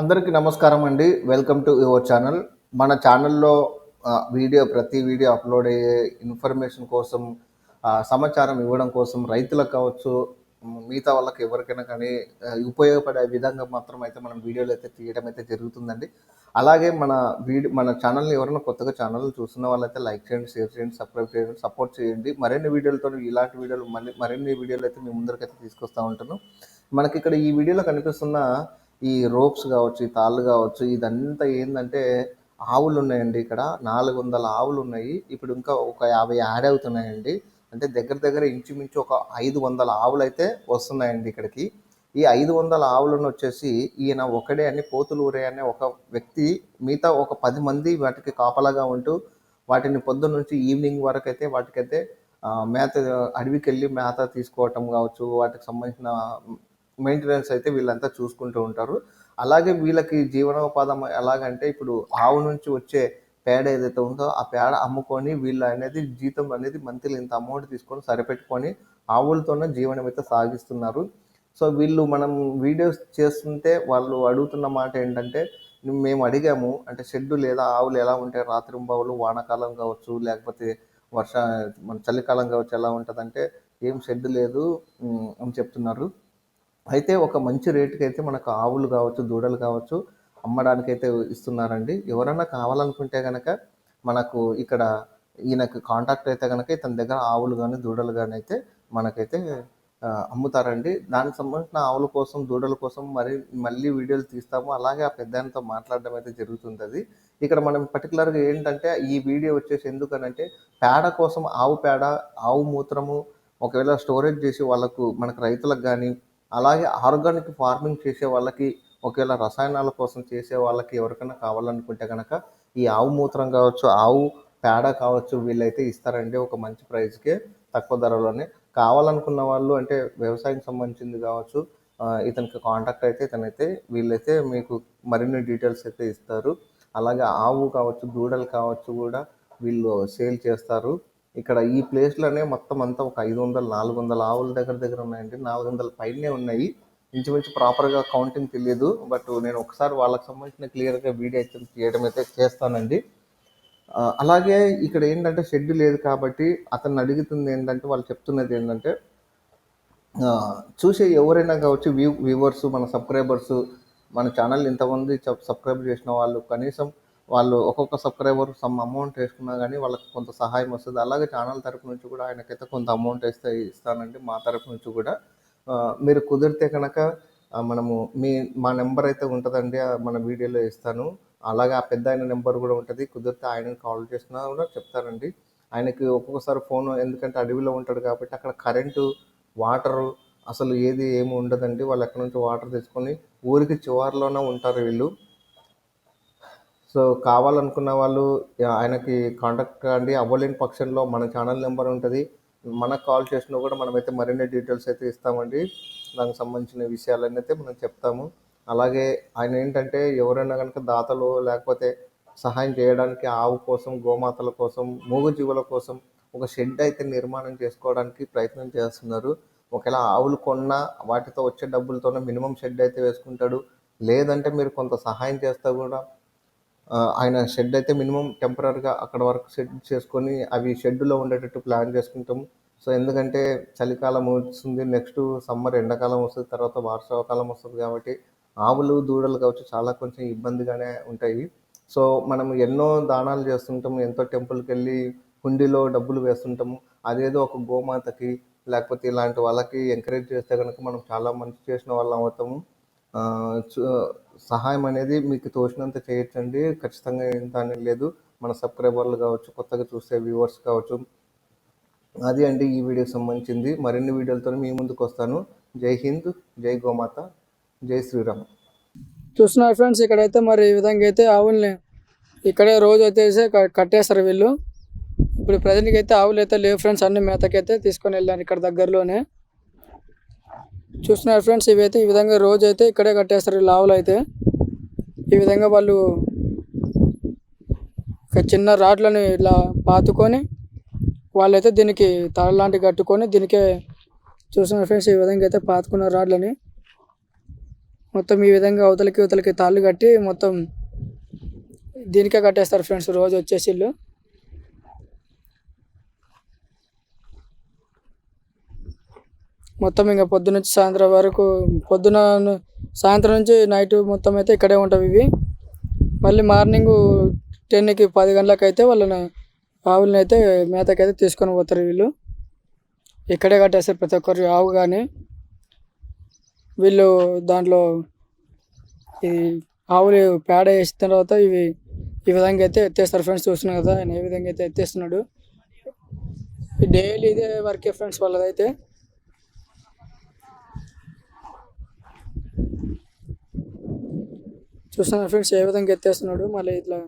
అందరికీ నమస్కారం అండి. వెల్కమ్ టు యువర్ ఛానల్ మన ఛానల్లో వీడియో ప్రతి వీడియో అప్లోడ్ అయ్యే ఇన్ఫర్మేషన్ కోసం సమాచారం ఇవ్వడం కోసం రైతులకు కావచ్చు మిగతా వాళ్ళకి ఎవరికైనా కానీ ఉపయోగపడే విధంగా మాత్రం అయితే మనం వీడియోలు అయితే తీయడం అయితే జరుగుతుందండి. అలాగే మన వీడియో మన ఛానల్ని ఎవరైనా కొత్తగా ఛానల్ చూస్తున్న వాళ్ళైతే లైక్ చేయండి షేర్ చేయండి సబ్స్క్రైబ్ చేయండి సపోర్ట్ చేయండి. మరిన్ని వీడియోలతో ఇలాంటి వీడియోలు మళ్ళీ మరిన్ని వీడియోలు అయితే మీ ముందరికైతే తీసుకొస్తూ ఉంటాను. మనకి ఇక్కడ ఈ వీడియోలో కనిపిస్తున్న ఈ రోప్స్ కావచ్చు ఈ తాళ్ళు కావచ్చు ఇదంతా ఏంటంటే ఆవులు ఉన్నాయండి ఇక్కడ. నాలుగు వందల ఆవులు ఉన్నాయి ఇప్పుడు ఇంకా ఒక యాభై యాడ్ అవుతున్నాయండి. అంటే దగ్గర దగ్గర ఇంచుమించు ఒక ఐదు వందల ఆవులు అయితే వస్తున్నాయండి ఇక్కడికి. ఈ ఐదు వందల ఆవులను వచ్చేసి ఈయన ఒకడే అని పోతులూరే అనే ఒక వ్యక్తి మిగతా ఒక పది మంది వాటికి కాపలాగా ఉంటూ వాటిని పొద్దున్న నుంచి ఈవినింగ్ వరకు అయితే వాటికైతే మేత అడవికి వెళ్ళి మేత తీసుకోవటం కావచ్చు వాటికి సంబంధించిన మెయింటెనెన్స్ అయితే వీళ్ళంతా చూసుకుంటూ ఉంటారు. అలాగే వీళ్ళకి జీవనోపాధం ఎలాగంటే ఇప్పుడు ఆవు నుంచి వచ్చే పేడ ఏదైతే ఉందో ఆ పేడ అమ్ముకొని వీళ్ళు అనేది జీతం అనేది మంత్లీ ఇంత అమౌంట్ తీసుకొని సరిపెట్టుకొని ఆవులతోనే జీవనం అయితే సాగిస్తున్నారు. సో వీళ్ళు మనం వీడియోస్ చేస్తుంటే వాళ్ళు అడుగుతున్న మాట ఏంటంటే మేము అడిగాము అంటే షెడ్డు లేదా ఆవులు ఎలా ఉంటాయి? రాత్రింబావులు వానాకాలం కావచ్చు లేకపోతే వర్ష మన చలికాలం కావచ్చు ఎలా ఉంటుందంటే ఏం షెడ్ లేదు అని చెప్తున్నారు. అయితే ఒక మంచి రేటుకి అయితే మనకు ఆవులు కావచ్చు దూడలు కావచ్చు అమ్మడానికి అయితే ఇస్తున్నారండి. ఎవరైనా కావాలనుకుంటే కనుక మనకు ఇక్కడ ఈయనకు కాంటాక్ట్ అయితే కనుక ఇతని దగ్గర ఆవులు కానీ దూడలు కానీ అయితే మనకైతే అమ్ముతారండి. దానికి సంబంధించిన ఆవుల కోసం దూడల కోసం మరి మళ్ళీ వీడియోలు తీస్తాము. అలాగే ఆ పెద్దాయనతో మాట్లాడడం అయితే జరుగుతుంటుంది ఇక్కడ మనం పర్టికులర్గా ఏంటంటే ఈ వీడియో వచ్చేసి ఎందుకనంటే పేడ కోసం ఆవు పేడ ఆవు మూత్రము ఒకవేళ స్టోరేజ్ చేసి వాళ్ళకు మనకు రైతులకు కానీ అలాగే ఆర్గానిక్ ఫార్మింగ్ చేసే వాళ్ళకి ఒకవేళ రసాయనాల కోసం చేసే వాళ్ళకి ఎవరికైనా కావాలనుకుంటే కనుక ఈ ఆవు మూత్రం కావచ్చు ఆవు పేడ కావచ్చు వీళ్ళైతే ఇస్తారండి ఒక మంచి ప్రైస్కే తక్కువ ధరలోనే. కావాలనుకున్న వాళ్ళు అంటే వ్యవసాయం సంబంధించింది కావచ్చు ఇతనికి కాంటాక్ట్ అయితే ఇతనైతే వీళ్ళైతే మీకు మరిన్ని డీటెయిల్స్ అయితే ఇస్తారు. అలాగే ఆవు కావచ్చు దూడలు కావచ్చు కూడా వీళ్ళు సేల్ చేస్తారు. ఇక్కడ ఈ ప్లేస్లోనే మొత్తం అంతా ఒక ఐదు వందలు నాలుగు వందల ఆవుల దగ్గర దగ్గర ఉన్నాయండి. నాలుగు వందల పైనే ఉన్నాయి. ఇంచుమించు ప్రాపర్గా కౌంటింగ్ తెలియదు. బట్ నేను ఒకసారి వాళ్ళకి సంబంధించిన క్లియర్గా వీడియో అయితే చేయడం అయితే చేస్తానండి. అలాగే ఇక్కడ ఏంటంటే షెడ్ లేదు కాబట్టి అతను అడుగుతుంది ఏంటంటే వాళ్ళు చెప్తున్నది ఏంటంటే చూసే ఎవరైనా కావచ్చు వ్యూ వ్యూవర్స్ మన సబ్స్క్రైబర్స్ మన ఛానల్ ఇంతమంది సబ్స్క్రైబ్ చేసిన వాళ్ళు కనీసం వాళ్ళు ఒక్కొక్క సబ్స్క్రైబర్ సమ్ అమౌంట్ వేసుకున్నా కానీ వాళ్ళకి కొంత సహాయం వస్తుంది. అలాగే ఛానల్ తరపు నుంచి కూడా ఆయనకైతే కొంత అమౌంట్ వేస్తే ఇస్తానండి మా తరపు నుంచి కూడా. మీరు కుదిరితే కనుక మనము మీ మా నెంబర్ అయితే ఉంటుందండి మన వీడియోలో ఇస్తాను. అలాగే ఆ పెద్ద ఆయన నెంబర్ కూడా ఉంటుంది. కుదిరితే ఆయనకి కాల్ చేసినా కూడా చెప్తారండి ఆయనకి ఒక్కొక్కసారి ఫోన్ ఎందుకంటే అడవిలో ఉంటాడు కాబట్టి అక్కడ కరెంటు వాటరు అసలు ఏది ఏమి ఉండదండి. వాళ్ళు ఎక్కడి నుంచి వాటర్ తెచ్చుకొని ఊరికి చివరిలోనే ఉంటారు వీళ్ళు. సో కావాలనుకున్న వాళ్ళు ఆయనకి కాంటాక్ట్ కాండి అవ్వలేని పక్షంలో మన ఛానల్ నెంబర్ ఉంటుంది. మనకు కాల్ చేసినా కూడా మనమైతే మరిన్ని డీటెయిల్స్ అయితే ఇస్తామండి. దానికి సంబంధించిన విషయాలన్నీ అయితే మనం చెప్తాము. అలాగే ఆయన ఏంటంటే ఎవరైనా కనుక దాతలు లేకపోతే సహాయం చేయడానికి ఆవు కోసం గోమాతల కోసం మూగజీవుల కోసం ఒక షెడ్ అయితే నిర్మాణం చేసుకోవడానికి ప్రయత్నం చేస్తున్నారు. ఒకవేళ ఆవులు కొన్నా వాటితో వచ్చే డబ్బులతోనే మినిమం షెడ్ అయితే వేసుకుంటాడు. లేదంటే మీరు కొంత సహాయం చేస్తే కూడా ఆయన షెడ్ అయితే మినిమం టెంపరీగా అక్కడ వరకు షెడ్ చేసుకొని అవి షెడ్లో ఉండేటట్టు ప్లాన్ చేసుకుంటాం సో ఎందుకంటే చలికాలం వస్తుంది నెక్స్ట్ సమ్మర్ ఎండాకాలం వస్తుంది తర్వాత వర్షాకాలం వస్తుంది కాబట్టి ఆవులు దూడలు కావచ్చు చాలా కొంచెం ఇబ్బందిగానే ఉంటాయి. సో మనం ఎన్నో దానాలు చేస్తుంటాము ఎంతో టెంపుల్కి వెళ్ళి హుండీలో డబ్బులు వేస్తుంటాము. అదేదో ఒక గోమాతకి లేకపోతే ఇలాంటి వాళ్ళకి ఎంకరేజ్ చేస్తే కనుక మనం చాలా మంచి చేసిన వాళ్ళం అవుతాము. సహాయం అనేది మీకు తోచినంత చేయొచ్చండి. ఖచ్చితంగా ఏం దాని లేదు. మన సబ్స్క్రైబర్లు కావచ్చు కొత్తగా చూసే వ్యూవర్స్ కావచ్చు. అది అండి ఈ వీడియోకి సంబంధించింది. మరిన్ని వీడియోలతో మీ ముందుకు వస్తాను. జై హింద్ జై గోమాత జై శ్రీరామ్. చూస్తున్నారు ఫ్రెండ్స్ ఇక్కడైతే మరి ఈ విధంగా అయితే ఆవుల్ని ఇక్కడే రోజు అయితే కట్టేస్తారు వీళ్ళు. ఇప్పుడు ప్రజెంట్కి అయితే ఆవులు అయితే లేవు ఫ్రెండ్స్ అన్ని మేతకైతే తీసుకొని వెళ్ళాను ఇక్కడ దగ్గరలోనే. చూస్తున్నారు ఫ్రెండ్స్ ఇవైతే ఈ విధంగా రోజు అయితే ఇక్కడే కట్టేస్తారు లావులు అయితే ఈ విధంగా వాళ్ళు చిన్న రాడ్లను ఇలా పాతుకొని వాళ్ళైతే దీనికి తాళ లాంటి కట్టుకొని దీనికే చూస్తున్నారు ఫ్రెండ్స్ ఈ విధంగా అయితే పాతుకున్న రాడ్లని. మొత్తం ఈ విధంగా అవతలకి అవతలకి తాళ్ళు కట్టి మొత్తం దీనికే కట్టేస్తారు ఫ్రెండ్స్ రోజు వచ్చేసి మొత్తం ఇంకా పొద్దు నుంచి సాయంత్రం వరకు పొద్దున సాయంత్రం నుంచి నైట్ మొత్తం అయితే ఇక్కడే ఉంటాయి ఇవి. మళ్ళీ మార్నింగ్ టెన్కి పది గంటలకు అయితే వాళ్ళని ఆవులని అయితే మేతకైతే తీసుకొని పోతారు వీళ్ళు. ఇక్కడే కట్టేస్తారు ప్రతి ఒక్కరు ఆవు కానీ వీళ్ళు దాంట్లో ఈ ఆవులు పేడ వేసిన తర్వాత ఇవి ఈ విధంగా అయితే ఎత్తేస్తారు ఫ్రెండ్స్ చూస్తున్నారు కదా ఆయన ఏ విధంగా అయితే ఎత్తేస్తున్నాడు. డైలీ ఇదే వర్కే ఫ్రెండ్స్ వాళ్ళదైతే. చూస్తున్నారు ఫ్రెండ్స్ ఏ విధంగా ఎత్తేస్తున్నాడు. మళ్ళీ ఇట్లా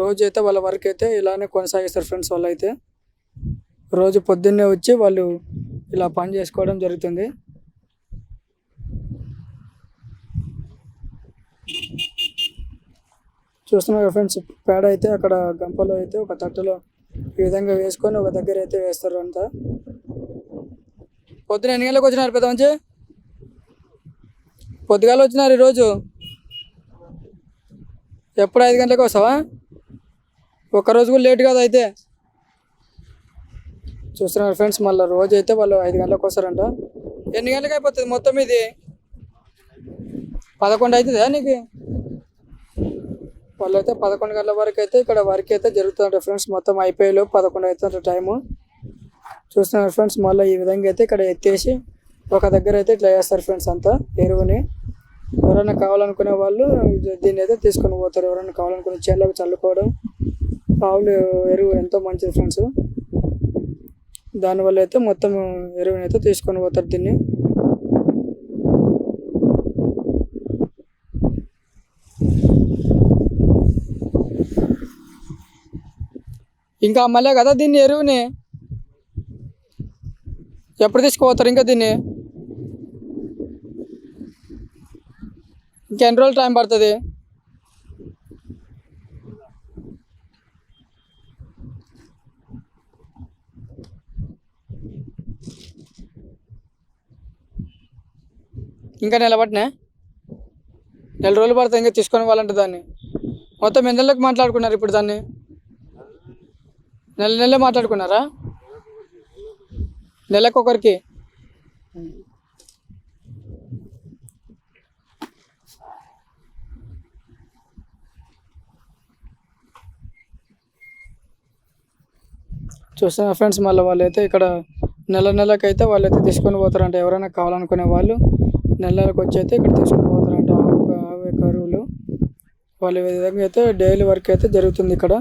రోజు అయితే వాళ్ళ వర్క్ అయితే ఇలానే కొనసాగిస్తారు ఫ్రెండ్స్ వాళ్ళు అయితే రోజు పొద్దున్నే వచ్చి వాళ్ళు ఇలా పని చేసుకోవడం జరుగుతుంది. చూస్తున్నారు ఫ్రెండ్స్ పేడ అయితే అక్కడ గంపలో అయితే ఒక తట్టలో ఈ విధంగా వేసుకొని ఒక దగ్గర అయితే వేస్తారు అంతా. పొద్దున ఎన్ని గంటలకు వచ్చినారు పెద్ద మంచి పొద్దుగాల వచ్చినారు ఈరోజు? ఎప్పుడు ఐదు గంటలకు వస్తావా? ఒక్కరోజు కూడా లేట్ కాదు అయితే. చూస్తున్నారు ఫ్రెండ్స్ మళ్ళీ రోజు అయితే వాళ్ళు ఐదు గంటలకు వస్తారంట. ఎన్ని గంటలకు అయిపోతుంది మొత్తం ఇది? పదకొండు అవుతుందా నీకు? వాళ్ళు అయితే పదకొండు గంటల వరకు అయితే ఇక్కడ వర్క్ అయితే జరుగుతుందంట ఫ్రెండ్స్. మొత్తం అయిపోయేలో పదకొండు అవుతుందంట టైము. చూస్తున్నారు ఫ్రెండ్స్ మళ్ళీ ఈ విధంగా అయితే ఇక్కడ ఎత్తేసి ఒక దగ్గర అయితే ఇట్లా వేస్తారు ఫ్రెండ్స్ అంతా ఎరువుని. ఎవరైనా కావాలనుకునే వాళ్ళు దీన్ని అయితే తీసుకొని పోతారు. ఎవరైనా కావాలనుకునే చేళ్ళకు చల్లుకోవడం. ఆవులు ఎరువు ఎంతో మంచిది ఫ్రెండ్స్ దానివల్ల అయితే మొత్తం ఎరువుని అయితే తీసుకొని పోతారు దీన్ని. ఇంకా మళ్ళీ కదా దీన్ని ఎరువుని? ఎప్పుడు తీసుకుపోతారు ఇంకా దీన్ని? ఇంకా ఎన్ని రోజులు టైం పడుతుంది. ఇంకా నిలబడినా? నెల రోజులు పడుతుంది ఇంకా తీసుకొని వాళ్ళంటే దాన్ని. మొత్తం ఎన్ని నెలలకు మాట్లాడుకున్నారు ఇప్పుడు దాన్ని? నెల నెల మాట్లాడుకున్నారా? నెలకు ఒకరికి చూస్తున్నా ఫ్రెండ్స్ మళ్ళీ వాళ్ళైతే ఇక్కడ నెల నెలకైతే వాళ్ళైతే తీసుకొని పోతారంట. ఎవరైనా కావాలనుకునే వాళ్ళు నెల నెలకు వచ్చి అయితే ఇక్కడ తీసుకొని పోతారంట. ఆవు ఆవు కరువులు. వాళ్ళ విధంగా అయితే డైలీ వర్క్ అయితే జరుగుతుంది ఇక్కడ.